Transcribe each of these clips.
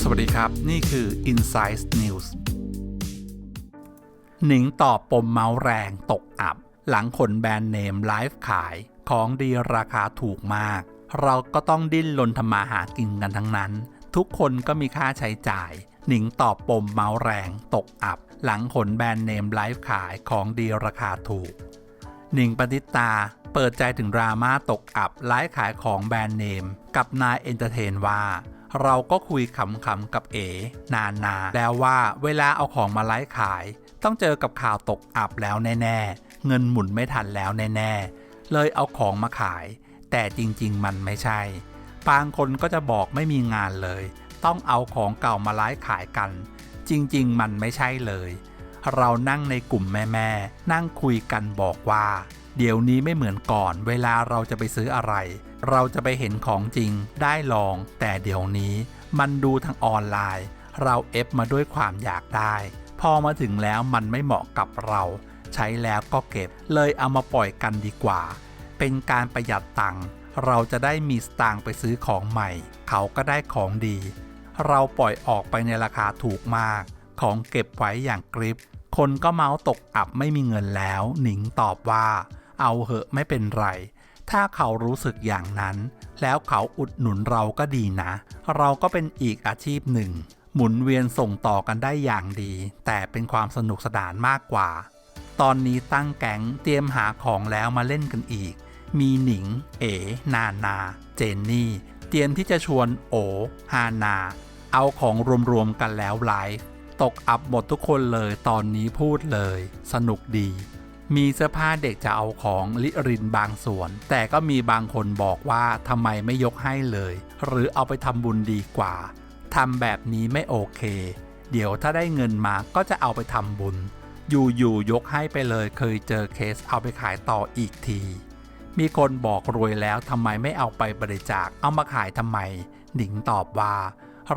สวัสดีครับ นี่คือ Insight News หนิงตอบปมเมาส์แรงตกอับ หลังขนแบรนด์เนมไลฟ์ขายของดีราคาถูกมาก เราก็ต้องดิ้นรนทำมาหากินกันทั้งนั้น ทุกคนก็มีค่าใช้จ่าย หนิงตอบปมเมาส์แรงตกอับ หลังขนแบรนด์เนมไลฟ์ขายของดีราคาถูก หนิงปณิตา เปิดใจถึงดราม่าตกอับไลฟ์ขายของแบรนด์เนม กับนายเอนเตอร์เทนว่า เราก็คุยขำๆกับเอ๋นานนา แล้วว่าเวลาเอาของมาไลฟ์ขาย ต้องเจอกับข่าวตกอับแล้วแน่ๆ เงินหมุนไม่ทันแล้วแน่ๆ เลยเอาของมาขาย แต่จริงๆ มันไม่ใช่ บางคนก็จะบอกไม่มีงานเลย ต้องเอาของเก่ามาไลฟ์ขายกัน จริงๆ มันไม่ใช่เลย เรานั่งในกลุ่มแม่ๆนั่งคุยกันบอกว่า เดี๋ยวนี้ไม่เหมือนก่อน เวลาเราจะไปซื้ออะไร เราจะไปเห็นของจริงได้ลอง แต่เดี๋ยวนี้มันดูทางออนไลน์ เราเอฟมาด้วยความอยากได้ พอมาถึงแล้วมันไม่เหมาะกับเรา ใช้แล้วก็เก็บเลยเอามาปล่อยกันดีกว่า เป็นการประหยัดตังค์เราจะได้มีสตางค์ไปซื้อของใหม่ เขาก็ได้ของดี เราปล่อยออกไปในราคาถูกมาก ของเก็บไว้อย่างกริปคนก็เมาส์ตกอับไม่มีเงินแล้ว หนิงตอบว่า เอาเหอะไม่เป็นไร ถ้าเขารู้สึกอย่างนั้น แล้วเขาอุดหนุนเราก็ดีนะ เราก็เป็นอีกอาชีพหนึ่ง หมุนเวียนส่งต่อกันได้อย่างดี แต่เป็นความสนุกสนานมากกว่า ตอนนี้ตั้งแก๊งเตรียมหาของแล้วมาเล่นกันอีก มีหนิง เอ๋ นานา เจนนี่ เตรียมที่จะชวนโอ ฮานา เอาของรวมๆกันแล้วไลฟ์ตกอับหมดทุกคนเลยตอนนี้พูดเลย สนุกดี มีเสื้อผ้าเด็กจะเอาของลิรินบางส่วน แต่ก็มีบางคนบอกว่าทำไมไม่ยกให้เลย หรือเอาไปทำบุญดีกว่าทำแบบนี้ไม่โอเค เดี๋ยวถ้าได้เงินมาก็จะเอาไปทำบุญ อยู่ๆยกให้ไปเลยเคยเจอเคสเอาไปขายต่ออีกที มีคนบอกรวยแล้วทำไมไม่เอาไปบริจาคเอามาขายทำไม หนิงตอบว่า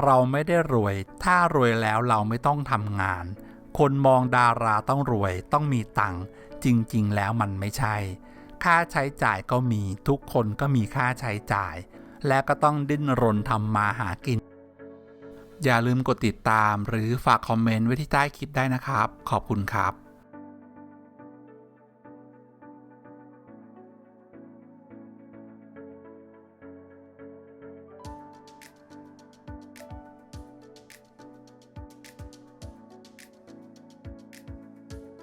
เราไม่ได้รวย ถ้ารวยแล้วเราไม่ต้องทำงาน คนมองดาราต้องรวยต้องมีตังค์ จริง ๆ แล้วมันไม่ใช่ ค่าใช้จ่ายก็มีทุกคนก็มีค่าใช้จ่าย และก็ต้องดิ้นรนทำมาหากิน อย่าลืมกดติดตามหรือฝากคอมเมนต์ไว้ที่ใต้คลิปได้นะครับ ขอบคุณครับ